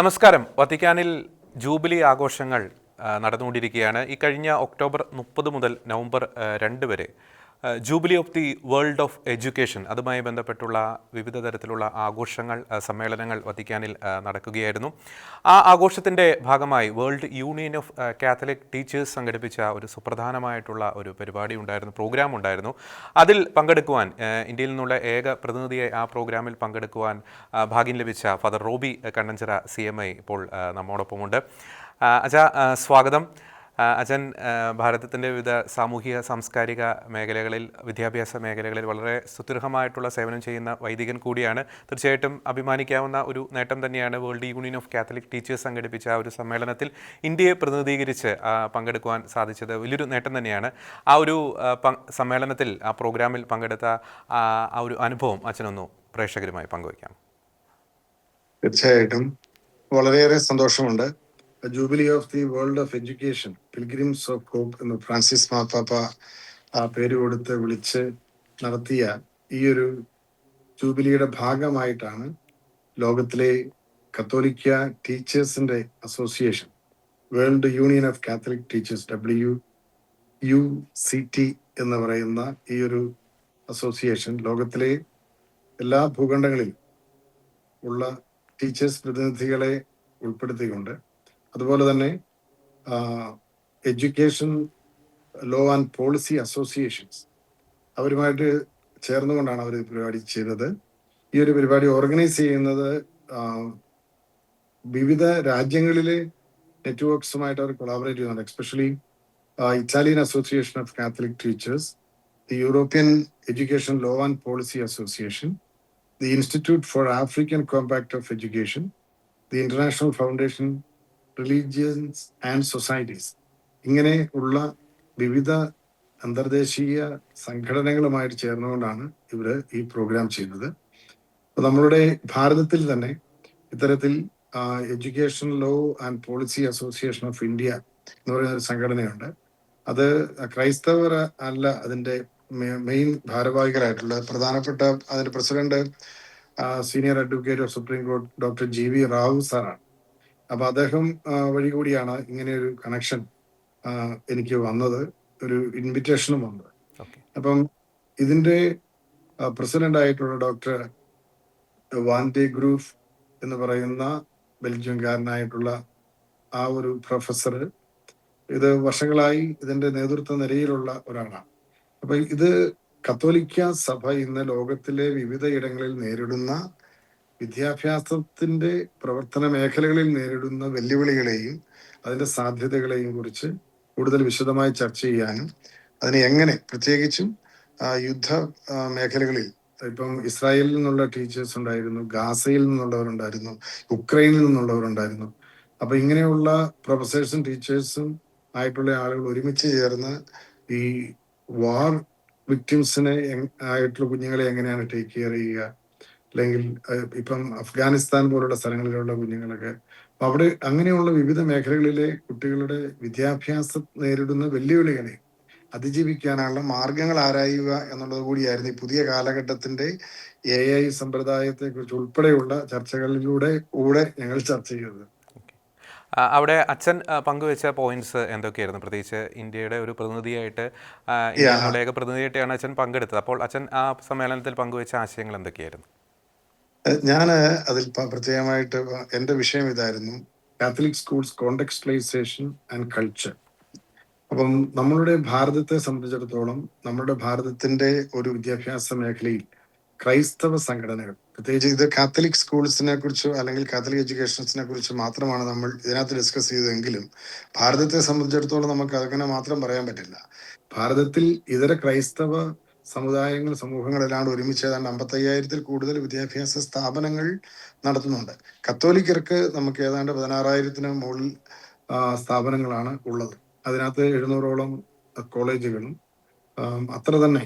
നമസ്കാരം. വത്തിക്കാനിൽ ജൂബിലി ആഘോഷങ്ങൾ നടന്നുകൊണ്ടിരിക്കുകയാണ്. ഈ കഴിഞ്ഞ ഒക്ടോബർ മുപ്പത് മുതൽ നവംബർ രണ്ട് വരെ jubilee of the world of education. അതുമായി ബന്ധപ്പെട്ടുള്ള വിവിധ തരത്തിലുള്ള ആഘോഷങ്ങൾ സമ്മേളനങ്ങൾ വത്തിക്കാനിൽ നടക്കുകയായിരുന്നു. ആ ആഘോഷത്തിന്റെ ഭാഗമായി World Union of Catholic Teachers സംഘടിപ്പിച്ച ഒരു സുപ്രധാനമായിട്ടുള്ള ഒരു പരിപാടി ഉണ്ടായിരുന്നു പ്രോഗ്രാം ഉണ്ടായിരുന്നു. അതിൽ പങ്കെടുക്കുവാൻ ഇന്ത്യയിൽ നിന്നുള്ള ഏക പ്രതിനിധിയെ ആ പ്രോഗ്രാമിൽ പങ്കെടുക്കുവാൻ ഭാഗ്യം ലഭിച്ച ഫാദർ റോബി കണ്ണഞ്ചിറ സി ഇപ്പോൾ നമ്മോടൊപ്പമുണ്ട്. അച്ഛാ സ്വാഗതം. അച്ഛൻ ഭാരതത്തിന്റെ വിവിധ സാമൂഹിക സാംസ്കാരിക മേഖലകളിൽ വിദ്യാഭ്യാസ മേഖലകളിൽ വളരെ സുദൃഢമായിട്ടുള്ള സേവനം ചെയ്യുന്ന വൈദികൻ കൂടിയാണ്. തീർച്ചയായിട്ടും അഭിമാനിക്കാവുന്ന ഒരു നേട്ടം തന്നെയാണ് World Union of Catholic Teachers സംഘടിപ്പിച്ച ആ ഒരു സമ്മേളനത്തിൽ ഇന്ത്യയെ പ്രതിനിധീകരിച്ച് പങ്കെടുക്കുവാൻ സാധിച്ചത് വലിയൊരു നേട്ടം തന്നെയാണ്. ആ ഒരു സമ്മേളനത്തിൽ ആ പ്രോഗ്രാമിൽ പങ്കെടുത്ത ആ ഒരു അനുഭവം അച്ഛനൊന്നു പ്രേക്ഷകരുമായി പങ്കുവയ്ക്കാം. തീർച്ചയായിട്ടും. വളരെയേറെ സന്തോഷമുണ്ട്. Jubilee of the world of education pilgrims of hope എന്ന് ഫ്രാൻസിസ് മാപ്പാപ്പ ആ പേര് കൊടുത്ത് വിളിച്ച് നടത്തിയ ഈ ഒരു ജൂബിലിയുടെ ഭാഗമായിട്ടാണ് ലോകത്തിലെ കത്തോലിക്ക ടീച്ചേഴ്സിന്റെ association World Union of Catholic Teachers W U C T എന്ന് പറയുന്ന ഈ ഒരു അസോസിയേഷൻ. ലോകത്തിലെ എല്ലാ ഭൂഖണ്ഡങ്ങളിലും ഉള്ള ടീച്ചേഴ്സ് പ്രതിനിധികളെ ഉൾപ്പെടുത്തിക്കൊണ്ട് അതുപോലെ തന്നെ education law and policy associations അവരുമായിട്ട് ചേർന്നുകൊണ്ടാണ് അവർ പരിപാടി ചെയ്തത്. ഈ ഒരു പരിപാടി ഓർഗനൈസ് ചെയ്യുന്നത് വിവിധ രാജ്യങ്ങളിലെ നെറ്റ്വർക്ക്സുമായിട്ട് അവർ കൊളാബറേറ്റ് ചെയ്യുന്നുണ്ട്. Especially Italian association of Catholic teachers the European education law and policy association the institute for African compact of education the international Foundation, Religions and societies ഇങ്ങനെ ഉള്ള വിവിധ അന്തർദേശീയ സംഘടനകളുമായിട്ട് ചേർന്നുകൊണ്ടാണ് ഇവർ ഈ പ്രോഗ്രാം ചെയ്യുന്നത്. അപ്പൊ നമ്മളുടെ ഭാരതത്തിൽ തന്നെ ഇത്തരത്തിൽ education law and policy association of India എന്ന് പറയുന്ന ഒരു സംഘടനയുണ്ട്. അത് ക്രൈസ്തവർ അല്ല അതിന്റെ മെയിൻ ഭാരവാഹികളായിട്ടുള്ള പ്രധാനപ്പെട്ട അതിന്റെ president senior advocate of supreme കോടതി ഡോക്ടർ ജി വി റാവു സാറാണ് അപ്പൊ അദ്ദേഹം വഴി കൂടിയാണ് ഇങ്ങനെ ഒരു കണക്ഷൻ എനിക്ക് വന്നത്. ഒരു ഇൻവിറ്റേഷനും വന്നത്. അപ്പം ഇതിന്റെ പ്രസിഡന്റ് ആയിട്ടുള്ള ഡോക്ടർ വാൻഡേ ഗ്രൂഫ് എന്ന് പറയുന്ന ബെൽജിയംകാരനായിട്ടുള്ള ആ ഒരു പ്രൊഫസർ ഇത് വർഷങ്ങളായി ഇതിന്റെ നേതൃത്വ നിലയിലുള്ള ഒരാളാണ്. അപ്പൊ ഇത് കത്തോലിക്ക സഭ ഇന്ന് ലോകത്തിലെ വിവിധ ഇടങ്ങളിൽ നേരിടുന്ന വിദ്യാഭ്യാസത്തിന്റെ പ്രവർത്തന മേഖലകളിൽ നേരിടുന്ന വെല്ലുവിളികളെയും അതിന്റെ സാധ്യതകളെയും കുറിച്ച് കൂടുതൽ വിശദമായി ചർച്ച ചെയ്യാനും അതിനെ എങ്ങനെ പ്രത്യേകിച്ചും യുദ്ധ മേഖലകളിൽ ഇപ്പം ഇസ്രായേലിൽ നിന്നുള്ള ടീച്ചേഴ്സ് ഉണ്ടായിരുന്നു ഗാസയിൽ നിന്നുള്ളവരുണ്ടായിരുന്നു ഉക്രൈനിൽ നിന്നുള്ളവരുണ്ടായിരുന്നു. അപ്പൊ ഇങ്ങനെയുള്ള പ്രൊഫസേഴ്സും ടീച്ചേഴ്സും ആയിട്ടുള്ള ആളുകൾ ഒരുമിച്ച് ചേർന്ന് ഈ വാർ വിക്ടിംസിനെ ആയിട്ടുള്ള കുഞ്ഞുങ്ങളെ എങ്ങനെയാണ് ടേക്ക് കെയർ ചെയ്യുക? അല്ലെങ്കിൽ ഇപ്പം അഫ്ഗാനിസ്ഥാൻ പോലുള്ള സ്ഥലങ്ങളിലുള്ള കുഞ്ഞുങ്ങളൊക്കെ. അപ്പൊ അവിടെ അങ്ങനെയുള്ള വിവിധ മേഖലകളിലെ കുട്ടികളുടെ വിദ്യാഭ്യാസം നേരിടുന്ന വെല്ലുവിളികളെ അതിജീവിക്കാനുള്ള മാർഗങ്ങൾ ആരായുക എന്നുള്ളത് കൂടിയായിരുന്നു ഈ പുതിയ കാലഘട്ടത്തിന്റെ എ ഐ സമ്പ്രദായത്തെ കുറിച്ച് ഉൾപ്പെടെയുള്ള ചർച്ചകളിലൂടെ കൂടെ ഞങ്ങൾ ചർച്ച ചെയ്തത്. അവിടെ അച്ഛൻ പങ്കുവെച്ച പോയിന്റ്സ് എന്തൊക്കെയായിരുന്നു? പ്രത്യേകിച്ച് ഇന്ത്യയുടെ ഒരു പ്രതിനിധിയായിട്ട് പ്രതിനിധിയായിട്ടാണ് അച്ഛൻ പങ്കെടുത്തത്. അപ്പോൾ അച്ഛൻ ആ സമ്മേളനത്തിൽ പങ്കുവെച്ച ആശയങ്ങൾ എന്തൊക്കെയായിരുന്നു? ഞാൻ അതിൽ പ്രത്യേകമായിട്ട് എന്റെ വിഷയം ഇതായിരുന്നു. Catholic schools contextualisation and culture അപ്പം നമ്മളുടെ ഭാരതത്തെ സംബന്ധിച്ചിടത്തോളം നമ്മുടെ ഭാരതത്തിന്റെ ഒരു വിദ്യാഭ്യാസ മേഖലയിൽ ക്രൈസ്തവ സംഘടനകൾ പ്രത്യേകിച്ച് ഇത് കാത്തലിക് സ്കൂൾസിനെ കുറിച്ചോ അല്ലെങ്കിൽ കാത്തലിക് എഡ്യൂക്കേഷൻസിനെ കുറിച്ച് മാത്രമാണ് നമ്മൾ ഇതിനകത്ത് ഡിസ്കസ് ചെയ്തതെങ്കിലും ഭാരതത്തെ സംബന്ധിച്ചിടത്തോളം നമുക്ക് അങ്ങനെ മാത്രം പറയാൻ പറ്റില്ല. ഭാരതത്തിൽ ഇതര ക്രൈസ്തവ സമുദായങ്ങൾ സമൂഹങ്ങളെല്ലാം ഒരുമിച്ച് ഏതാണ്ട് അമ്പത്തയ്യായിരത്തിൽ കൂടുതൽ വിദ്യാഭ്യാസ സ്ഥാപനങ്ങൾ നടത്തുന്നുണ്ട്. കത്തോലിക്കർക്ക് നമുക്ക് ഏതാണ്ട് പതിനാറായിരത്തിന് മുകളിൽ സ്ഥാപനങ്ങളാണ് ഉള്ളത്. അതിനകത്ത് എഴുന്നൂറോളം കോളേജുകളും അത്ര തന്നെ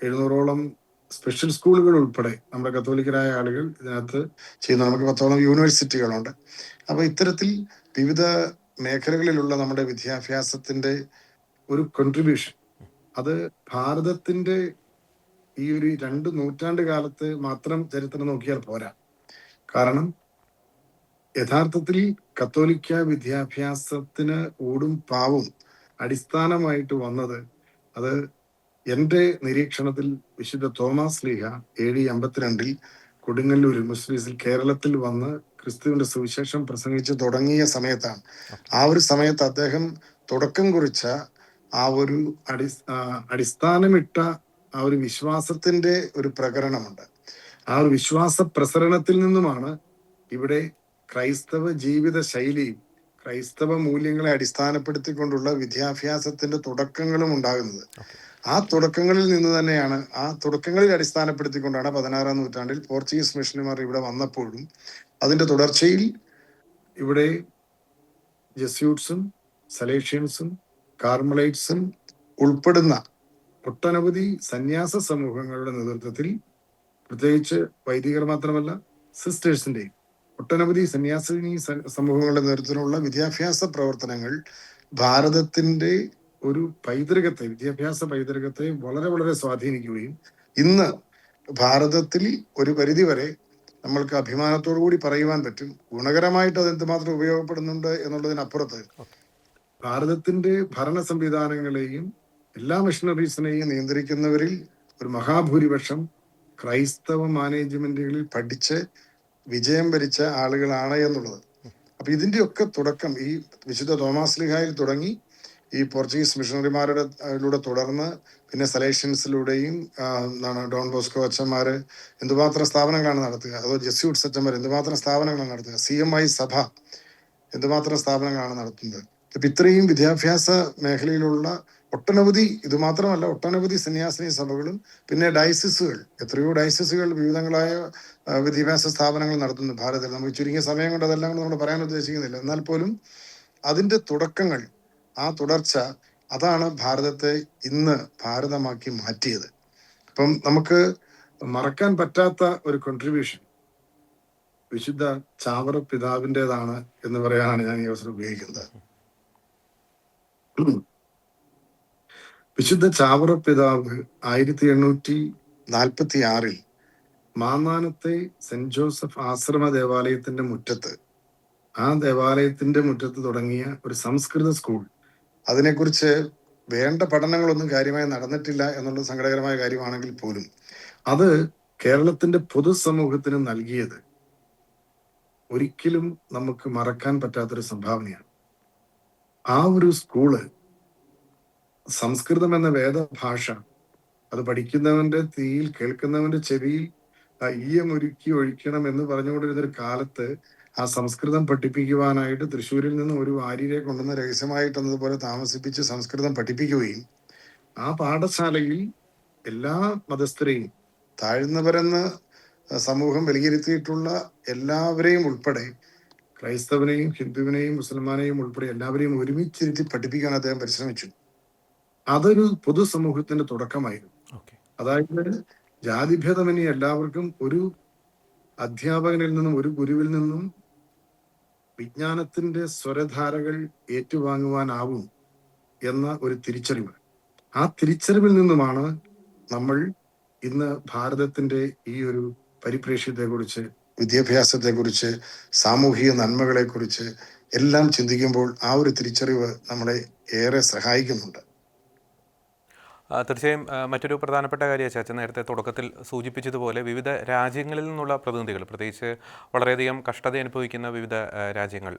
എഴുന്നൂറോളം സ്പെഷ്യൽ സ്കൂളുകൾ ഉൾപ്പെടെ നമ്മുടെ കത്തോലിക്കരായ ആളുകൾ ഇതിനകത്ത് ചെയ്യുന്ന. നമുക്ക് പത്തോളം യൂണിവേഴ്സിറ്റികളുണ്ട്. അപ്പൊ ഇത്തരത്തിൽ വിവിധ മേഖലകളിലുള്ള നമ്മുടെ വിദ്യാഭ്യാസത്തിന്റെ ഒരു കോൺട്രിബ്യൂഷൻ അത് ഭാരതത്തിന്റെ ഈ ഒരു രണ്ട് നൂറ്റാണ്ട് കാലത്ത് മാത്രം ചരിത്രം നോക്കിയാൽ പോരാ. കാരണം യഥാർത്ഥത്തിൽ കത്തോലിക്ക വിദ്യാഭ്യാസത്തിന് ഊടും പാവും അടിസ്ഥാനമായിട്ട് വന്നത് അത് എന്റെ നിരീക്ഷണത്തിൽ വിശുദ്ധ തോമസ് ലീഹ എ അമ്പത്തിരണ്ടിൽ കൊടുങ്ങല്ലൂരിൽ മുസ്ലിംസിൽ കേരളത്തിൽ വന്ന് ക്രിസ്തുവിന്റെ സുവിശേഷം പ്രസംഗിച്ച് തുടങ്ങിയ സമയത്താണ്. ആ ഒരു സമയത്ത് അദ്ദേഹം തുടക്കം കുറിച്ച ആ ഒരു അടി അടിസ്ഥാനമിട്ട ആ ഒരു വിശ്വാസത്തിന്റെ ഒരു പ്രകരണമുണ്ട്. ആ ഒരു വിശ്വാസ പ്രസരണത്തിൽ നിന്നുമാണ് ഇവിടെ ക്രൈസ്തവ ജീവിത ശൈലിയും ക്രൈസ്തവ മൂല്യങ്ങളെ അടിസ്ഥാനപ്പെടുത്തിക്കൊണ്ടുള്ള വിദ്യാഭ്യാസത്തിന്റെ തുടക്കങ്ങളും ഉണ്ടാകുന്നത്. ആ തുടക്കങ്ങളിൽ നിന്ന് തന്നെയാണ് ആ തുടക്കങ്ങളിൽ അടിസ്ഥാനപ്പെടുത്തിക്കൊണ്ടാണ് പതിനാറാം നൂറ്റാണ്ടിൽ പോർച്ചുഗീസ് മിഷണറിമാർ ഇവിടെ വന്നപ്പോഴും അതിന്റെ തുടർച്ചയിൽ ഇവിടെ ജസ്യൂട്ട്സും സലേഷ്യൻസും കാർമലൈറ്റ്സും ഉൾപ്പെടുന്ന ഒട്ടനവധി സന്യാസ സമൂഹങ്ങളുടെ നേതൃത്വത്തിൽ പ്രത്യേകിച്ച് വൈദികർ മാത്രമല്ല സിസ്റ്റേഴ്സിന്റെയും ഒട്ടനവധി സന്യാസിനി സമൂഹങ്ങളുടെ നേതൃത്വത്തിലുള്ള വിദ്യാഭ്യാസ പ്രവർത്തനങ്ങൾ ഭാരതത്തിന്റെ ഒരു പൈതൃകത്തെ വിദ്യാഭ്യാസ പൈതൃകത്തെ വളരെ വളരെ സ്വാധീനിക്കുകയും ഇന്ന് ഭാരതത്തിൽ ഒരു പരിധി വരെ നമ്മൾക്ക് അഭിമാനത്തോടു കൂടി പറയുവാൻ പറ്റും. ഗുണകരമായിട്ട് അത് എന്തുമാത്രം ഉപയോഗപ്പെടുന്നുണ്ട് എന്നുള്ളതിനപ്പുറത്ത് ഭാരതത്തിന്റെ ഭരണ സംവിധാനങ്ങളെയും എല്ലാ മിഷണറീസിനെയും നിയന്ത്രിക്കുന്നവരിൽ ഒരു മഹാഭൂരിപക്ഷം ക്രൈസ്തവ മാനേജ്മെന്റുകളിൽ പഠിച്ച് വിജയം വരിച്ച ആളുകളാണ് എന്നുള്ളത്. അപ്പൊ ഇതിന്റെയൊക്കെ തുടക്കം ഈ വിശുദ്ധ തോമാസ് ലിഹായിൽ തുടങ്ങി ഈ പോർച്ചുഗീസ് മിഷണറിമാരുടെ ലൂടെ തുടർന്ന് പിന്നെ സലേഷ്യൻസിലൂടെയും എന്താണ് ഡോൺ ബോസ്കോ അച്ഛന്മാര് എന്തുമാത്രം സ്ഥാപനങ്ങളാണ് നടത്തുക? അതോ ജെസ്യൂട്ട്സ് അച്ഛന്മാർ എന്തുമാത്രം സ്ഥാപനങ്ങളാണ് നടത്തുക? സി എം ഐ സഭ എന്തുമാത്രം സ്ഥാപനങ്ങളാണ് നടത്തുന്നത്? അപ്പൊ ഇത്രയും വിദ്യാഭ്യാസ മേഖലയിലുള്ള ഒട്ടനവധി ഇത് മാത്രമല്ല ഒട്ടനവധി സന്യാസിനി സഭകളും പിന്നെ ഡയസിസുകൾ എത്രയോ ഡയസിസുകൾ വിവിധങ്ങളായ വിദ്യാഭ്യാസ സ്ഥാപനങ്ങൾ നടത്തുന്നു ഭാരതത്തിൽ. നമുക്ക് ചുരുങ്ങിയ സമയം കൊണ്ട് അതെല്ലാം കൊണ്ട് നമ്മൾ പറയാൻ ഉദ്ദേശിക്കുന്നില്ല. എന്നാൽ പോലും അതിന്റെ തുടക്കങ്ങൾ ആ തുടർച്ച അതാണ് ഭാരതത്തെ ഇന്ന് ഭാരതമാക്കി മാറ്റിയത്. അപ്പം നമുക്ക് മറക്കാൻ പറ്റാത്ത ഒരു കോൺട്രിബ്യൂഷൻ വിശുദ്ധ ചാവറ പിതാവിന്റെതാണ് എന്ന് പറയാനാണ് ഞാൻ ഈ അവസരം ഉപയോഗിക്കുന്നത്. വിശുദ്ധ ചാവറ പിതാവ് ആയിരത്തി എണ്ണൂറ്റി നാൽപ്പത്തി ആറിൽ മാന്നാനത്തെ സെന്റ് ജോസഫ് ആശ്രമ ദേവാലയത്തിന്റെ മുറ്റത്ത് ആ ദേവാലയത്തിന്റെ മുറ്റത്ത് തുടങ്ങിയ ഒരു സംസ്കൃത സ്കൂൾ. അതിനെക്കുറിച്ച് വേണ്ട പഠനങ്ങളൊന്നും കാര്യമായി നടന്നിട്ടില്ല എന്നുള്ളത് സങ്കടകരമായ കാര്യമാണെങ്കിൽ പോലും അത് കേരളത്തിന്റെ പൊതുസമൂഹത്തിന് നൽകിയത് ഒരിക്കലും നമുക്ക് മറക്കാൻ പറ്റാത്തൊരു സംഭാവനയാണ്. ആ ഒരു സ്കൂൾ സംസ്കൃതം എന്ന വേദഭാഷ അത് പഠിക്കുന്നവന്റെ തീയിൽ കേൾക്കുന്നവന്റെ ചെവിയിൽ ഈയം ഒരുക്കി ഒഴിക്കണം എന്ന് പറഞ്ഞുകൊണ്ടിരുന്ന ഒരു കാലത്ത് ആ സംസ്കൃതം പഠിപ്പിക്കുവാനായിട്ട് തൃശ്ശൂരിൽ നിന്ന് ഒരു വാര്യരെ കൊണ്ടുവന്ന് രഹസ്യമായിട്ട് എന്നതുപോലെ താമസിപ്പിച്ച് സംസ്കൃതം പഠിപ്പിക്കുകയും ആ പാഠശാലയിൽ എല്ലാ മതസ്ഥരെയും താഴ്ന്നവരെന്ന് സമൂഹം വിലയിരുത്തിയിട്ടുള്ള എല്ലാവരെയും ഉൾപ്പെടെ ക്രൈസ്തവനെയും ഹിന്ദുവിനെയും മുസൽമാനെയും ഉൾപ്പെടെ എല്ലാവരെയും ഒരുമിച്ചിരുത്തി പഠിപ്പിക്കാൻ അദ്ദേഹം പരിശ്രമിച്ചു. അതൊരു പൊതുസമൂഹത്തിന്റെ തുടക്കമായിരുന്നു. അതായത് ജാതിഭേദമനി എല്ലാവർക്കും ഒരു അധ്യാപകനിൽ നിന്നും ഒരു ഗുരുവിൽ നിന്നും വിജ്ഞാനത്തിന്റെ സ്വരധാരകൾ ഏറ്റുവാങ്ങുവാനാവും എന്ന ഒരു തിരിച്ചറിവ്. ആ തിരിച്ചറിവിൽ നിന്നുമാണ് നമ്മൾ ഇന്ന് ഭാരതത്തിന്റെ ഈ ഒരു പരിപ്രേക്ഷ്യത്തെക്കുറിച്ച് വിദ്യാഭ്യാസത്തെക്കുറിച്ച് സാമൂഹിക നന്മകളെക്കുറിച്ച് എല്ലാം ചിന്തിക്കുമ്പോൾ ആ ഒരു തിരിച്ചറിവ് നമ്മളെ ഏറെ സഹായിക്കുന്നുണ്ട്. തീർച്ചയായും മറ്റൊരു പ്രധാനപ്പെട്ട കാര്യം ചാച്ചൻ നേരത്തെ തുടക്കത്തിൽ സൂചിപ്പിച്ചതുപോലെ വിവിധ രാജ്യങ്ങളിൽ നിന്നുള്ള പ്രതിനിധികൾ പ്രത്യേകിച്ച് വളരെയധികം കഷ്ടത അനുഭവിക്കുന്ന വിവിധ രാജ്യങ്ങൾ.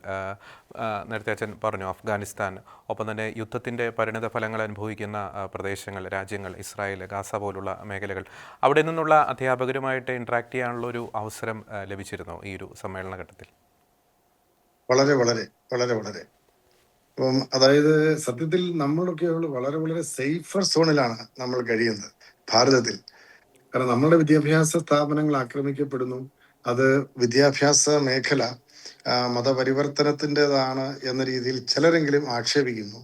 നേരത്തെ അച്ഛൻ പറഞ്ഞു അഫ്ഗാനിസ്ഥാൻ ഒപ്പം തന്നെ യുദ്ധത്തിന്റെ പരിണിത ഫലങ്ങൾ അനുഭവിക്കുന്ന പ്രദേശങ്ങൾ രാജ്യങ്ങൾ ഇസ്രായേൽ ഗാസ പോലുള്ള മേഖലകൾ. അവിടെ നിന്നുള്ള അധ്യാപകരുമായിട്ട് ഇൻട്രാക്ട് ചെയ്യാനുള്ള ഒരു അവസരം ലഭിച്ചിരുന്നു ഈ ഒരു സമ്മേളന ഘട്ടത്തിൽ വളരെ വളരെ വളരെ വളരെ. അപ്പം അതായത് സത്യത്തിൽ നമ്മളൊക്കെ വളരെ വളരെ സേഫർ സോണിലാണ് നമ്മൾ കഴിയുന്നത് ഭാരതത്തിൽ. കാരണം നമ്മളുടെ വിദ്യാഭ്യാസ സ്ഥാപനങ്ങൾ ആക്രമിക്കപ്പെടുന്നു. അത് വിദ്യാഭ്യാസ മേഖല മതപരിവർത്തനത്തിന്റെതാണ് എന്ന രീതിയിൽ ചിലരെങ്കിലും ആക്ഷേപിക്കുന്നു.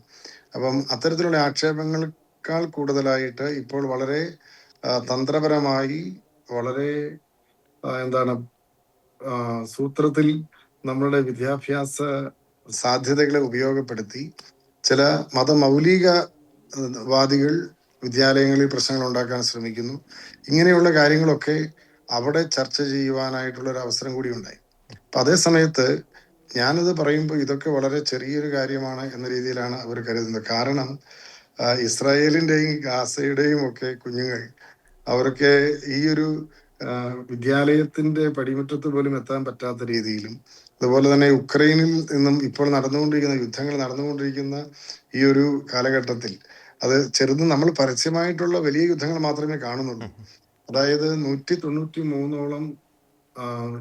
അപ്പം അത്തരത്തിലുള്ള ആക്ഷേപങ്ങളെക്കാൾ കൂടുതലായിട്ട് ഇപ്പോൾ വളരെ തന്ത്രപരമായി വളരെ എന്താണ് സൂത്രത്തിൽ നമ്മളുടെ വിദ്യാഭ്യാസ സാധ്യതകളെ ഉപയോഗപ്പെടുത്തി ചില മതമൗലികവാദികൾ വിദ്യാലയങ്ങളിൽ പ്രശ്നങ്ങൾ ഉണ്ടാക്കാൻ ശ്രമിക്കുന്നു. ഇങ്ങനെയുള്ള കാര്യങ്ങളൊക്കെ അവിടെ ചർച്ച ചെയ്യുവാനായിട്ടുള്ള ഒരു അവസരം കൂടി ഉണ്ടായി. അപ്പൊ അതേ സമയത്ത് ഞാനത് പറയുമ്പോൾ ഇതൊക്കെ വളരെ ചെറിയൊരു കാര്യമാണ് എന്ന രീതിയിലാണ് അവർ കരുതുന്നത്. കാരണം ഇസ്രായേലിന്റെയും ഗാസയുടെയും ഒക്കെ കുഞ്ഞുങ്ങൾ അവർക്ക് ഈ ഒരു വിദ്യാലയത്തിന്റെ പടിമുറ്റത്ത് പോലും എത്താൻ പറ്റാത്ത രീതിയിലും അതുപോലെ തന്നെ ഉക്രൈനിൽ നിന്നും ഇപ്പോൾ നടന്നുകൊണ്ടിരിക്കുന്ന യുദ്ധങ്ങൾ നടന്നുകൊണ്ടിരിക്കുന്ന ഈ ഒരു കാലഘട്ടത്തിൽ അത് ചെറുത് നമ്മൾ പരസ്യമായിട്ടുള്ള വലിയ യുദ്ധങ്ങൾ മാത്രമേ കാണുന്നുള്ളൂ. അതായത് നൂറ്റി തൊണ്ണൂറ്റി മൂന്നോളം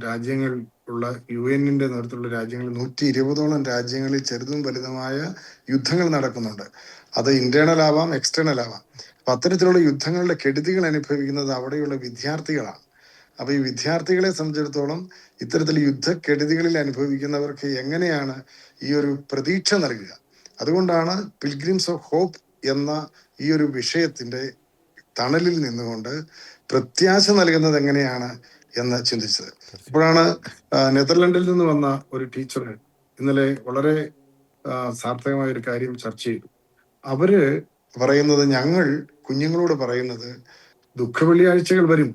രാജ്യങ്ങൾ ഉള്ള യു എന്നിന്റെ നേതൃത്വത്തിലുള്ള രാജ്യങ്ങൾ നൂറ്റി ഇരുപതോളം രാജ്യങ്ങളിൽ ചെറുതും വലുതുമായ യുദ്ധങ്ങൾ നടക്കുന്നുണ്ട്. അത് ഇന്റേണൽ ആവാം എക്സ്റ്റേണൽ ആവാം. അപ്പൊ അത്തരത്തിലുള്ള യുദ്ധങ്ങളുടെ കെടുതികൾ അനുഭവിക്കുന്നത് അവിടെയുള്ള വിദ്യാർത്ഥികളാണ്. അപ്പൊ ഈ വിദ്യാർത്ഥികളെ സംബന്ധിച്ചിടത്തോളം ഇത്തരത്തിൽ യുദ്ധക്കെടുതികളിൽ അനുഭവിക്കുന്നവർക്ക് എങ്ങനെയാണ് ഈ ഒരു പ്രതീക്ഷ നൽകുക? അതുകൊണ്ടാണ് പിൽഗ്രിംസ് ഓഫ് ഹോപ്പ് എന്ന ഈ ഒരു വിഷയത്തിന്റെ തണലിൽ നിന്നുകൊണ്ട് പ്രത്യാശ നൽകുന്നത് എങ്ങനെയാണ് എന്ന് ചിന്തിച്ചത്. ഇപ്പോഴാണ് നെതർലൻഡിൽ നിന്ന് വന്ന ഒരു ടീച്ചർ ഇന്നലെ വളരെ സാർത്ഥകമായ ഒരു കാര്യം ചർച്ച ചെയ്തു. അവർ പറയുന്നത് ഞങ്ങൾ കുഞ്ഞുങ്ങളോട് പറയുന്നത് ദുഃഖ വെള്ളിയാഴ്ചകൾ വരും.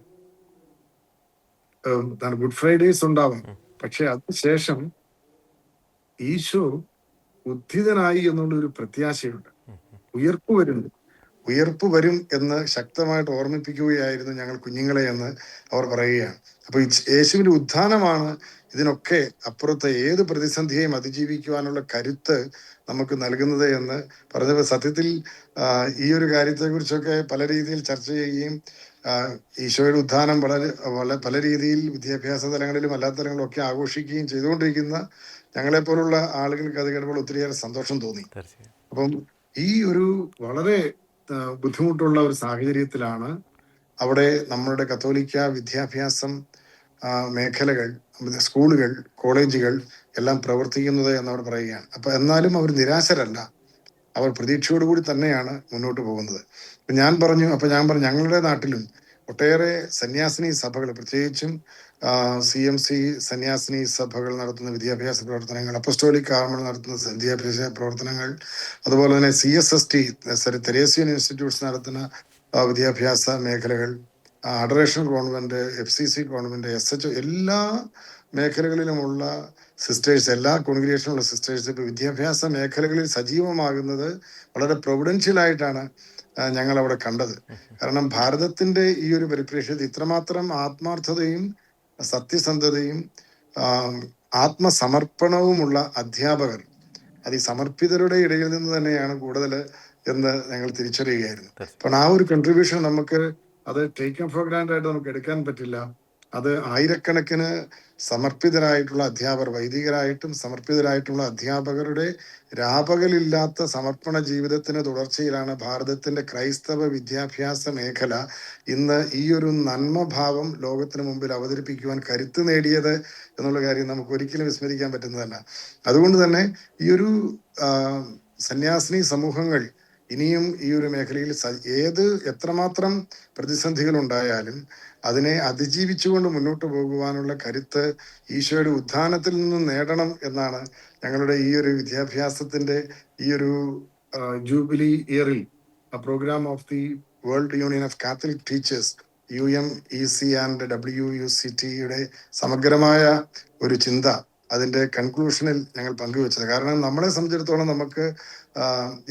ഗുഡ് ഫ്രൈഡേസ് ഉണ്ടാവാം. പക്ഷെ അതിനുശേഷം ഈശോ ഉദ്ധിതനായി എന്നുള്ള ഒരു പ്രത്യാശയുണ്ട്. ഉയർപ്പ് വരുന്നു. ഉയർപ്പ് വരും എന്ന് ശക്തമായിട്ട് ഓർമ്മിപ്പിക്കുകയായിരുന്നു ഞങ്ങൾ കുഞ്ഞുങ്ങളെ എന്ന് അവർ പറയുകയാണ്. അപ്പൊ ഈ യേശുവിന്റെ ഉത്ഥാനമാണ് ഇതിനൊക്കെ അപ്പുറത്തെ ഏത് പ്രതിസന്ധിയെയും അതിജീവിക്കുവാനുള്ള കരുത്ത് നമുക്ക് നൽകുന്നത് എന്ന് പറഞ്ഞപ്പോൾ സത്യത്തിൽ ഈ ഒരു കാര്യത്തെക്കുറിച്ചൊക്കെ പല രീതിയിൽ ചർച്ച ചെയ്യുകയും ഈശോയുടെ ഉത്ഥാനം വളരെ വളരെ പല രീതിയിൽ വിദ്യാഭ്യാസ തലങ്ങളിലും അല്ലാത്ത തലങ്ങളിലും ഒക്കെ ആഘോഷിക്കുകയും ചെയ്തുകൊണ്ടിരിക്കുന്ന ഞങ്ങളെപ്പോലുള്ള ആളുകൾക്ക് അത് കേട്ടപ്പോൾ ഒത്തിരിയേറെ സന്തോഷം തോന്നി. അപ്പം ഈ ഒരു വളരെ ബുദ്ധിമുട്ടുള്ള ഒരു സാഹചര്യത്തിലാണ് അവിടെ നമ്മളുടെ കത്തോലിക്ക വിദ്യാഭ്യാസം മേഖലകൾ സ്കൂളുകൾ കോളേജുകൾ എല്ലാം പ്രവർത്തിക്കുന്നത് എന്നവർ പറയുകയാണ്. അപ്പൊ എന്നാലും അവർ നിരാശരല്ല. അവർ പ്രതീക്ഷയോടുകൂടി തന്നെയാണ് മുന്നോട്ട് പോകുന്നത്. ഞാൻ പറഞ്ഞു അപ്പൊ ഞാൻ പറഞ്ഞു ഞങ്ങളുടെ നാട്ടിലും ഒട്ടേറെ സന്യാസിനി സഭകൾ പ്രത്യേകിച്ചും സി എം സി സന്യാസിനി സഭകൾ നടത്തുന്ന വിദ്യാഭ്യാസ പ്രവർത്തനങ്ങൾ അപ്പസ്റ്റോളിക് കാർമൽ നടത്തുന്ന വിദ്യാഭ്യാസ പ്രവർത്തനങ്ങൾ അതുപോലെ തന്നെ C S S T sorry Theresian institutes നടത്തുന്ന വിദ്യാഭ്യാസ മേഖലകൾ adoration government F C C government S H എല്ലാ മേഖലകളിലുമുള്ള സിസ്റ്റേഴ്സ് എല്ലാ കോൺഗ്രിയേഷനുള്ള സിസ്റ്റേഴ്സ് ഇപ്പൊ വിദ്യാഭ്യാസ മേഖലകളിൽ സജീവമാകുന്നത് വളരെ പ്രൊവിഡൻഷ്യൽ ആയിട്ടാണ് ഞങ്ങൾ അവിടെ കണ്ടത്. കാരണം ഭാരതത്തിന്റെ ഈ ഒരു പരിപ്രേക്ഷ്യത്തിൽ ഇത്രമാത്രം ആത്മാർത്ഥതയും സത്യസന്ധതയും ആത്മസമർപ്പണവുമുള്ള അധ്യാപകർ അത് ഈ സമർപ്പിതരുടെ ഇടയിൽ നിന്ന് തന്നെയാണ് കൂടുതൽ എന്ന് ഞങ്ങൾ തിരിച്ചറിയുകയായിരുന്നു. അപ്പോൾ ആ ഒരു കൺട്രിബ്യൂഷൻ നമുക്ക് അത് ടേക്ക് ഫോർ ഗ്രാൻഡ് ആയിട്ട് നമുക്ക് എടുക്കാൻ പറ്റില്ല. അത് ആയിരക്കണക്കിന് സമർപ്പിതരായിട്ടുള്ള അധ്യാപകർ വൈദികരായിട്ടും സമർപ്പിതരായിട്ടുള്ള അധ്യാപകരുടെ രാപകലില്ലാത്ത സമർപ്പണ ജീവിതത്തിന് തുടർച്ചയിലാണ് ഭാരതത്തിന്റെ ക്രൈസ്തവ വിദ്യാഭ്യാസ മേഖല ഇന്ന് ഈ ഒരു നന്മഭാവം ലോകത്തിന് മുമ്പിൽ അവതരിപ്പിക്കുവാൻ കരുത്ത് നേടിയത് എന്നുള്ള കാര്യം നമുക്ക് ഒരിക്കലും വിസ്മരിക്കാൻ പറ്റുന്നതല്ല. അതുകൊണ്ട് തന്നെ ഈ ഒരു സന്യാസിനി സമൂഹങ്ങൾ ഇനിയും ഈ ഒരു മേഖലയിൽ ഏത് എത്രമാത്രം പ്രതിസന്ധികൾ ഉണ്ടായാലും അതിനെ അതിജീവിച്ചുകൊണ്ട് മുന്നോട്ട് പോകുവാനുള്ള കരുത്ത് ഈശോയുടെ ഉത്ഥാനത്തിൽ നിന്നും നേടണം എന്നാണ് ഞങ്ങളുടെ ഈ ഒരു വിദ്യാഭ്യാസത്തിന്റെ ഈ ഒരു ജൂബിലി ഇയറിൽ program of the World Union of Catholic Teachers U M E C and W U C ടിയുടെ സമഗ്രമായ ഒരു ചിന്ത അതിന്റെ കൺക്ലൂഷനിൽ ഞങ്ങൾ പങ്കുവെച്ചത്. കാരണം നമ്മളെ സംബന്ധിച്ചിടത്തോളം നമുക്ക്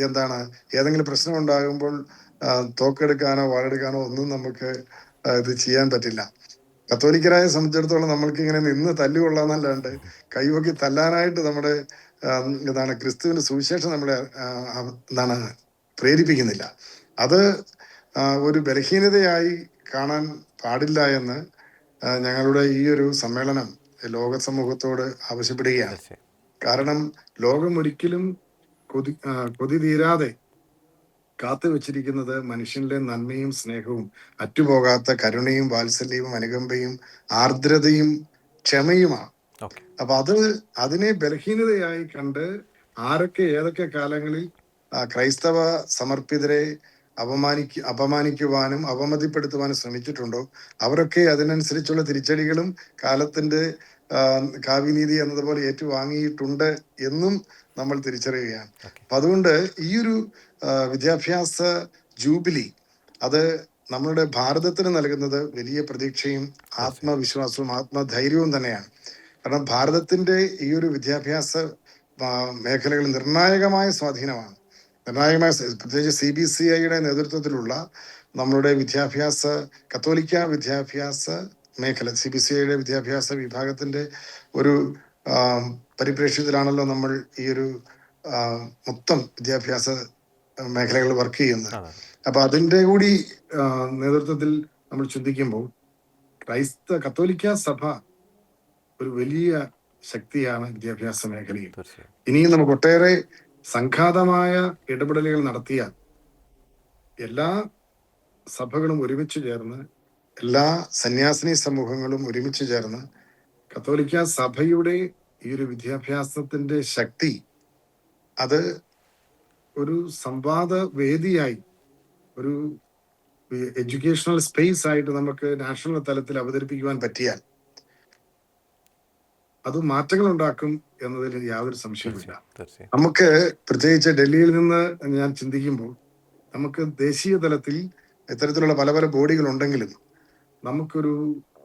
എന്താണ് ഏതെങ്കിലും പ്രശ്നം ഉണ്ടാകുമ്പോൾ തോക്കെടുക്കാനോ വാളെടുക്കാനോ ഒന്നും നമുക്ക് ഇത് ചെയ്യാൻ പറ്റില്ല. കത്തോലിക്കരായ സംബന്ധിച്ചിടത്തോളം നമ്മൾക്ക് ഇങ്ങനെ നിന്ന് തല്ലുകൊള്ളാന്നല്ലാണ്ട് കൈവക്കി തല്ലാനായിട്ട് നമ്മുടെ എന്താണ് ക്രിസ്തുവിന്റെ സുവിശേഷം നമ്മളെ എന്താണ് പ്രേരിപ്പിക്കുന്നില്ല. അത് ഒരു ബലഹീനതയായി കാണാൻ പാടില്ല എന്ന് ഞങ്ങളുടെ ഈ ഒരു സമ്മേളനം ലോക സമൂഹത്തോട് ആവശ്യപ്പെടുകയാണ് കാരണം ലോകം ഒരിക്കലും കൊതി കൊതി തീരാതെ കാത്തു വെച്ചിരിക്കുന്നത് മനുഷ്യന്റെ നന്മയും സ്നേഹവും അറ്റുപോകാത്ത കരുണയും വാത്സല്യവും അനുകമ്പയും ആർദ്രതയും ക്ഷമയുമാണ്. അപ്പൊ അത് അതിനെ ബലഹീനതയായി കണ്ട് ആരൊക്കെ ഏതൊക്കെ കാലങ്ങളിൽ ക്രൈസ്തവ സമർപ്പിതരെ അപമാനിക്ക അപമാനിക്കുവാനും അപമതിപ്പെടുത്തുവാനും ശ്രമിച്ചിട്ടുണ്ടോ? അവരൊക്കെ അതിനനുസരിച്ചുള്ള തിരിച്ചടികളും കാലത്തിന്റെ കാവ്യനീതി എന്നതുപോലെ ഏറ്റുവാങ്ങിയിട്ടുണ്ട് എന്നും നമ്മൾ തിരിച്ചറിയുകയാണ്. അപ്പൊ അതുകൊണ്ട് ഈ ഒരു വിദ്യാഭ്യാസ ജൂബിലി അത് നമ്മളുടെ ഭാരതത്തിന് നൽകുന്നത് വലിയ പ്രതീക്ഷയും ആത്മവിശ്വാസവും ആത്മധൈര്യവും തന്നെയാണ്. കാരണം ഭാരതത്തിന്റെ ഈ ഒരു വിദ്യാഭ്യാസ മേഖലകൾ നിർണായകമായ സ്വാധീനമാണ്. നിർണായകമായ പ്രത്യേകിച്ച് സി ബി സി ഐയുടെ നേതൃത്വത്തിലുള്ള നമ്മളുടെ വിദ്യാഭ്യാസ കത്തോലിക്ക വിദ്യാഭ്യാസ മേഖല സി ബി സി ഐയുടെ വിദ്യാഭ്യാസ വിഭാഗത്തിന്റെ ഒരു പരിപ്രേക്ഷ്യത്തിലാണല്ലോ നമ്മൾ ഈ ഒരു മൊത്തം വിദ്യാഭ്യാസ മേഖലകൾ വർക്ക് ചെയ്യുന്നത്. അപ്പൊ അതിന്റെ കൂടി നേതൃത്വത്തിൽ നമ്മൾ ചിന്തിക്കുമ്പോൾ ക്രൈസ്ത കത്തോലിക്ക സഭ ഒരു വലിയ ശക്തിയാണ് വിദ്യാഭ്യാസ മേഖലയിൽ. ഇനിയും നമുക്ക് ഒട്ടേറെ സംഘാതമായ ഇടപെടലുകൾ നടത്തിയാൽ എല്ലാ സഭകളും ഒരുമിച്ച് ചേർന്ന് എല്ലാ സന്യാസിനി സമൂഹങ്ങളും ഒരുമിച്ച് ചേർന്ന് കത്തോലിക്ക സഭയുടെ ഈ ഒരു വിദ്യാഭ്യാസത്തിന്റെ ശക്തി അത് ഒരു സംവാദ വേദിയായി ഒരു എഡ്യൂക്കേഷണൽ സ്പേസ് ആയിട്ട് നമുക്ക് നാഷണൽ തലത്തിൽ അവതരിപ്പിക്കുവാൻ പറ്റിയാൽ അത് മാറ്റങ്ങൾ ഉണ്ടാക്കും എന്നതിൽ യാതൊരു സംശയമില്ല നമുക്ക് പ്രത്യേകിച്ച് ഡൽഹിയിൽ നിന്ന് ഞാൻ ചിന്തിക്കുമ്പോൾ നമുക്ക് ദേശീയ തലത്തിൽ ഇത്തരത്തിലുള്ള പല പല ബോഡികൾ ഉണ്ടെങ്കിലും നമുക്കൊരു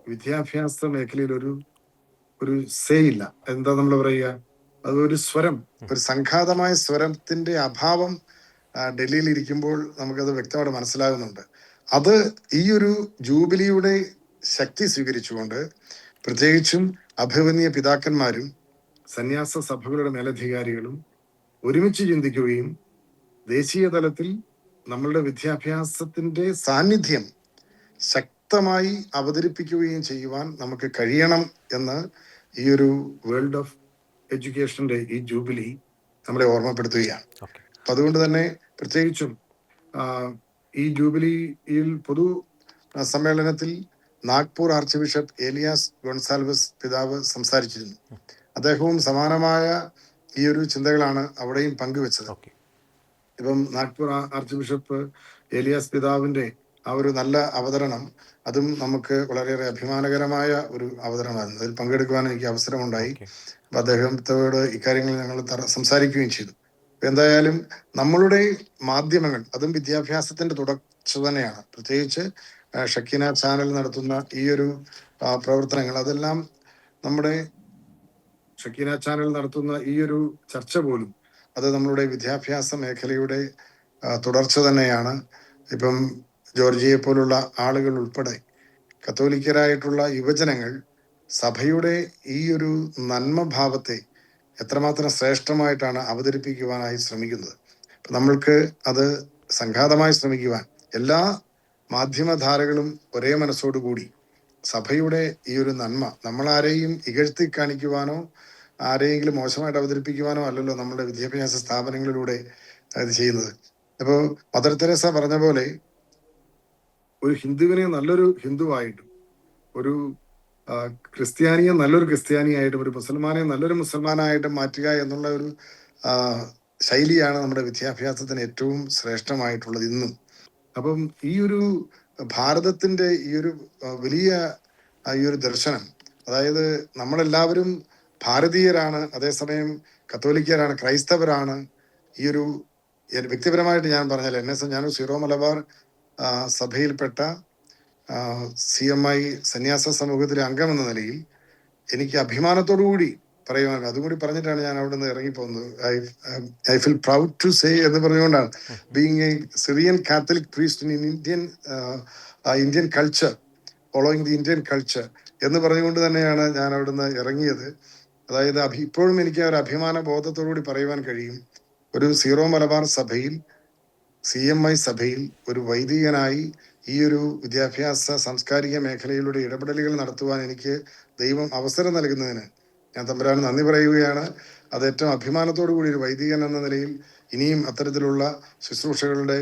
വിദ്യാഭ്യാസ മേഖലയിൽ ഒരു ഒരു സേ ഇല്ല. എന്താ നമ്മൾ പറയുക? അത് ഒരു സ്വരം ഒരു സംഘാതമായ സ്വരത്തിന്റെ അഭാവം ഡൽഹിയിൽ ഇരിക്കുമ്പോൾ നമുക്കത് വ്യക്തമായിട്ട് മനസ്സിലാകുന്നുണ്ട്. അത് ഈ ഒരു ജൂബിലിയുടെ ശക്തി സ്വീകരിച്ചുകൊണ്ട് പ്രത്യേകിച്ചും അഭിമന്യ പിതാക്കന്മാരും സന്യാസ സഭകളുടെ മേലധികാരികളും ഒരുമിച്ച് ചിന്തിക്കുകയും ദേശീയ തലത്തിൽ നമ്മളുടെ വിദ്യാഭ്യാസത്തിന്റെ സാന്നിധ്യം ശക്തമായി അവതരിപ്പിക്കുകയും ചെയ്യുവാൻ നമുക്ക് കഴിയണം എന്ന് ഈ ഒരു വേൾഡ് ഓഫ് എഡ്യൂക്കേഷന്റെ ഈ ജൂബിലി നമ്മളെ ഓർമ്മപ്പെടുത്തുകയാണ്. അപ്പൊ അതുകൊണ്ട് തന്നെ പ്രത്യേകിച്ചും ഈ ജൂബിലിയിൽ പൊതു സമ്മേളനത്തിൽ നാഗ്പൂർ ആർച്ച് ബിഷപ്പ് ഏലിയാസ് ഗൊൺസാൽവസ് പിതാവ് സംസാരിച്ചിരുന്നു. അദ്ദേഹവും സമാനമായ ഈ ഒരു ചിന്തകളാണ് അവിടെയും പങ്കുവെച്ചത്. ഇപ്പം നാഗ്പൂർ ആർച്ച് ബിഷപ്പ് ഏലിയാസ് പിതാവിന്റെ ആ ഒരു നല്ല അവതരണം അതും നമുക്ക് വളരെയേറെ അഭിമാനകരമായ ഒരു അവതരണമായിരുന്നു. അതിൽ പങ്കെടുക്കുവാൻ എനിക്ക് അവസരമുണ്ടായി. അപ്പൊ അദ്ദേഹത്തോട് ഇക്കാര്യങ്ങൾ ഞങ്ങൾ സംസാരിക്കുകയും ചെയ്തു. എന്തായാലും നമ്മളുടെ മാധ്യമങ്ങൾ അതും വിദ്യാഭ്യാസത്തിന്റെ തുടർച്ച തന്നെയാണ്. പ്രത്യേകിച്ച് ഷക്കീന ചാനൽ നടത്തുന്ന ഈ ഒരു പ്രവർത്തനങ്ങൾ അതെല്ലാം നമ്മുടെ ഷക്കീന ചാനൽ നടത്തുന്ന ഈ ഒരു ചർച്ച പോലും അത് നമ്മളുടെ വിദ്യാഭ്യാസ മേഖലയുടെ തുടർച്ച തന്നെയാണ്. ഇപ്പം ജോർജിയെ പോലുള്ള ആളുകൾ ഉൾപ്പെടെ കത്തോലിക്കരായിട്ടുള്ള യുവജനങ്ങൾ സഭയുടെ ഈ ഒരു നന്മഭാവത്തെ എത്രമാത്രം ശ്രേഷ്ഠമായിട്ടാണ് അവതരിപ്പിക്കുവാനായി ശ്രമിക്കുന്നത്. നമ്മൾക്ക് അത് സംഘാതമായി ശ്രമിക്കുവാൻ എല്ലാ മാധ്യമധാരകളും ഒരേ മനസ്സോടുകൂടി സഭയുടെ ഈ ഒരു നന്മ നമ്മൾ ആരെയും ഇകഴ്ത്തി കാണിക്കുവാനോ ആരെയെങ്കിലും മോശമായിട്ട് അവതരിപ്പിക്കുവാനോ അല്ലല്ലോ നമ്മുടെ വിദ്യാഭ്യാസ സ്ഥാപനങ്ങളിലൂടെ അത് ചെയ്യുന്നത്. അപ്പോൾ മദർ തെരേസ പറഞ്ഞ പോലെ ഒരു ഹിന്ദുവിനെ നല്ലൊരു ഹിന്ദുവായിട്ടും ഒരു ക്രിസ്ത്യാനിയെ നല്ലൊരു ക്രിസ്ത്യാനിയായിട്ടും ഒരു മുസൽമാനെ നല്ലൊരു മുസൽമാനായിട്ടും മാറ്റുക എന്നുള്ള ഒരു ശൈലിയാണ് നമ്മുടെ വിദ്യാഭ്യാസത്തിന് ഏറ്റവും ശ്രേഷ്ഠമായിട്ടുള്ളത് ഇന്നും. അപ്പം ഈ ഒരു ഭാരതത്തിന്റെ ഈ ഒരു വലിയ ഈ ഒരു ദർശനം അതായത് നമ്മളെല്ലാവരും ഭാരതീയരാണ് അതേസമയം കത്തോലിക്കരാണ് ക്രൈസ്തവരാണ് ഈ ഒരു വ്യക്തിപരമായിട്ട് ഞാൻ പറഞ്ഞാൽ എന്നെ ഞാൻ സീറോ മലബാർ സഭയിൽപ്പെട്ട സി എം ഐ സന്യാസ സമൂഹത്തിലെ അംഗം എന്ന നിലയിൽ എനിക്ക് അഭിമാനത്തോടു കൂടി പറയുവാൻ അതും കൂടി പറഞ്ഞിട്ടാണ് ഞാൻ അവിടെ നിന്ന് ഇറങ്ങിപ്പോകുന്നത് I I feel proud to say എന്ന് പറഞ്ഞുകൊണ്ടാണ്. Being a Syrian Catholic priest in Indian Indian culture following the Indian culture എന്ന് പറഞ്ഞുകൊണ്ട് തന്നെയാണ് ഞാൻ അവിടുന്ന് ഇറങ്ങിയത്. അതായത് അഭി ഇപ്പോഴും എനിക്ക് ഒരു അഭിമാന ബോധത്തോടുകൂടി പറയുവാൻ കഴിയും. ഒരു സീറോ മലബാർ സഭയിൽ സി എം ഐ സഭയിൽ ഒരു വൈദികനായി ഈ ഒരു വിദ്യാഭ്യാസ സാംസ്കാരിക മേഖലയിലൂടെ ഇടപെടലുകൾ നടത്തുവാൻ എനിക്ക് ദൈവം അവസരം നൽകുന്നതിന് ഞാൻ തമ്പുരാന് നന്ദി പറയുകയാണ്. അത് ഏറ്റവും അഭിമാനത്തോടു കൂടി ഒരു വൈദികൻ എന്ന നിലയിൽ ഇനിയും അത്തരത്തിലുള്ള ശുശ്രൂഷകളുടെ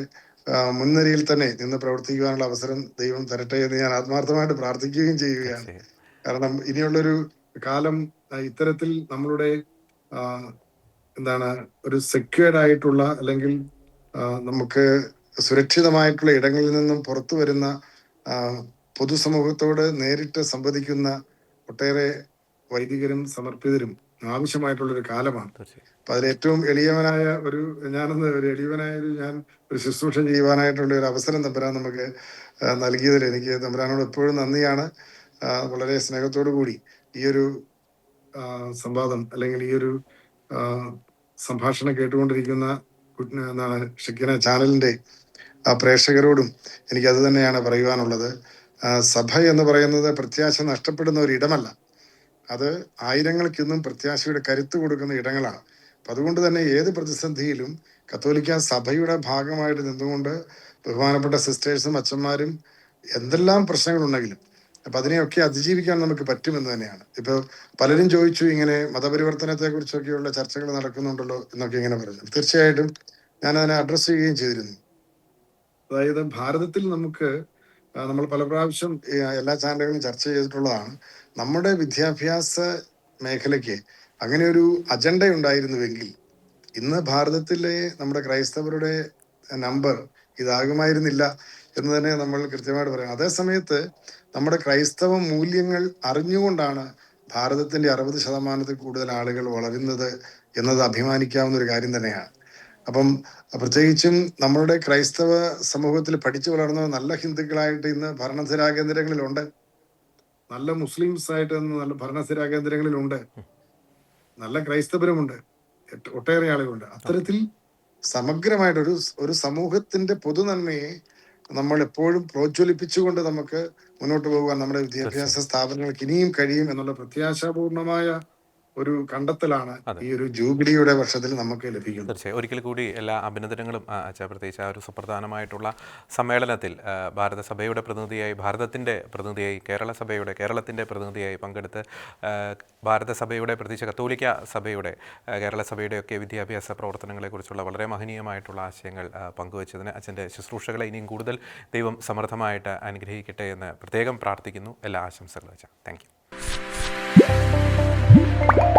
മുൻനിരയിൽ തന്നെ നിന്ന് പ്രവർത്തിക്കുവാനുള്ള അവസരം ദൈവം തരട്ടെ എന്ന് ഞാൻ ആത്മാർത്ഥമായിട്ട് പ്രാർത്ഥിക്കുകയും ചെയ്യുകയാണ്. കാരണം ഇനിയുള്ളൊരു കാലം ഇത്തരത്തിൽ നമ്മളുടെ എന്താണ് ഒരു സെക്യൂർഡ് ആയിട്ടുള്ള അല്ലെങ്കിൽ നമുക്ക് സുരക്ഷിതമായിട്ടുള്ള ഇടങ്ങളിൽ നിന്നും പുറത്തു വരുന്ന പൊതുസമൂഹത്തോട് നേരിട്ട് സംവദിക്കുന്ന ഒട്ടേറെ വൈദികരും സമർപ്പിതരും ആവശ്യമായിട്ടുള്ള ഒരു കാലമാണ് അപ്പൊ അതിൽ ഏറ്റവും എളിയവനായ ഒരു ഞാനെന്ന് ഒരു എളിയവനായ ഒരു ഞാൻ ഒരു ശുശ്രൂഷ ചെയ്യുവാനായിട്ടുള്ള ഒരു അവസരം തമ്പുരാൻ നമുക്ക് നൽകിയതിൽ എനിക്ക് തമ്പരാനോട് എപ്പോഴും നന്ദിയാണ്. വളരെ സ്നേഹത്തോടു കൂടി ഈ ഒരു സംവാദം അല്ലെങ്കിൽ ഈ ഒരു സംഭാഷണം കേട്ടുകൊണ്ടിരിക്കുന്ന കുട്ടി- എന്താണ് ഷിക്കിന ചാനലിന്റെ ആ പ്രേക്ഷകരോടും എനിക്ക് അത് തന്നെയാണ് പറയുവാനുള്ളത്. സഭ എന്ന് പറയുന്നത് പ്രത്യാശ നഷ്ടപ്പെടുന്ന ഒരു ഇടമല്ല. അത് ആയിരങ്ങൾക്കിന്നും പ്രത്യാശയുടെ കരുത്ത് കൊടുക്കുന്ന ഇടങ്ങളാണ്. അപ്പം അതുകൊണ്ട് തന്നെ ഏത് പ്രതിസന്ധിയിലും കത്തോലിക്ക സഭയുടെ ഭാഗമായിട്ട് നിന്നുകൊണ്ട് ബഹുമാനപ്പെട്ട സിസ്റ്റേഴ്സും അച്ഛന്മാരും എന്തെല്ലാം പ്രശ്നങ്ങളുണ്ടെങ്കിലും അപ്പം അതിനെയൊക്കെ അതിജീവിക്കാൻ നമുക്ക് പറ്റുമെന്ന് തന്നെയാണ്. ഇപ്പോൾ പലരും ചോദിച്ചു ഇങ്ങനെ മതപരിവർത്തനത്തെ കുറിച്ചൊക്കെയുള്ള ചർച്ചകൾ നടക്കുന്നുണ്ടല്ലോ എന്നൊക്കെ ഇങ്ങനെ പറഞ്ഞു. തീർച്ചയായിട്ടും ഞാൻ അതിനെ അഡ്രസ് ചെയ്യുകയും ചെയ്തിരുന്നു. അതായത് ഭാരതത്തിൽ നമുക്ക് നമ്മൾ പല പ്രാവശ്യം എല്ലാ ചാനലുകളും ചർച്ച ചെയ്തിട്ടുള്ളതാണ്. നമ്മുടെ വിദ്യാഭ്യാസ മേഖലയ്ക്ക് അങ്ങനെ ഒരു അജണ്ട ഉണ്ടായിരുന്നുവെങ്കിൽ ഇന്ന് ഭാരതത്തിലെ നമ്മുടെ ക്രൈസ്തവരുടെ നമ്പർ ഇതാകുമായിരുന്നില്ല എന്ന് തന്നെ നമ്മൾ കൃത്യമായിട്ട് പറയാം. അതേസമയത്ത് നമ്മുടെ ക്രൈസ്തവ മൂല്യങ്ങൾ അറിഞ്ഞുകൊണ്ടാണ് ഭാരതത്തിന്റെ അറുപത് ശതമാനത്തിൽ കൂടുതൽ ആളുകൾ വളരുന്നത് എന്നത് അഭിമാനിക്കാവുന്ന ഒരു കാര്യം തന്നെയാണ്. അപ്പം പ്രത്യേകിച്ചും നമ്മളുടെ ക്രൈസ്തവ സമൂഹത്തിൽ പഠിച്ചു വളർന്ന നല്ല ഹിന്ദുക്കളായിട്ട് ഇന്ന് ഭരണസ്ഥിരാ കേന്ദ്രങ്ങളിലുണ്ട് നല്ല മുസ്ലിംസ് ആയിട്ട് ഇന്ന് നല്ല ഭരണസ്ഥിരാ കേന്ദ്രങ്ങളിലുണ്ട് നല്ല ക്രൈസ്തവരുമുണ്ട്. ഒട്ടേറെ ആളുകളുണ്ട്. അത്തരത്തിൽ സമഗ്രമായിട്ട് ഒരു ഒരു സമൂഹത്തിന്റെ പൊതുനന്മയെ നമ്മൾ എപ്പോഴും പ്രോജ്വലിപ്പിച്ചുകൊണ്ട് നമുക്ക് മുന്നോട്ട് പോകാൻ നമ്മുടെ വിദ്യാഭ്യാസ സ്ഥാപനങ്ങൾക്ക് ഇനിയും കഴിയും എന്നുള്ള പ്രത്യാശാപൂർണമായ ഒരു കണ്ടെത്തലാണ് ഈ ഒരു ജൂബിലിയുടെ വർഷത്തിൽ നമുക്ക് ലഭിക്കുന്നത്. തീർച്ചയായും. ഒരിക്കൽ കൂടി എല്ലാ അഭിനന്ദനങ്ങളും അച്ഛാ പ്രത്യേകിച്ച് ആ ഒരു സുപ്രധാനമായിട്ടുള്ള സമ്മേളനത്തിൽ ഭാരതസഭയുടെ പ്രതിനിധിയായി ഭാരതത്തിന്റെ പ്രതിനിധിയായി കേരള സഭയുടെ കേരളത്തിന്റെ പ്രതിനിധിയായി പങ്കെടുത്ത് ഭാരതസഭയുടെ പ്രത്യേകിച്ച് കത്തോലിക്ക സഭയുടെ കേരള സഭയുടെയൊക്കെ വിദ്യാഭ്യാസ പ്രവർത്തനങ്ങളെക്കുറിച്ചുള്ള വളരെ മഹനീയമായിട്ടുള്ള ആശയങ്ങൾ പങ്കുവച്ചതിന് അച്ഛന്റെ ശുശ്രൂഷകളെ ഇനിയും കൂടുതൽ ദൈവം സമൃദ്ധമായിട്ട് അനുഗ്രഹിക്കട്ടെ എന്ന് പ്രത്യേകം പ്രാർത്ഥിക്കുന്നു. എല്ലാ ആശംസകളും അച്ഛാ. Thank you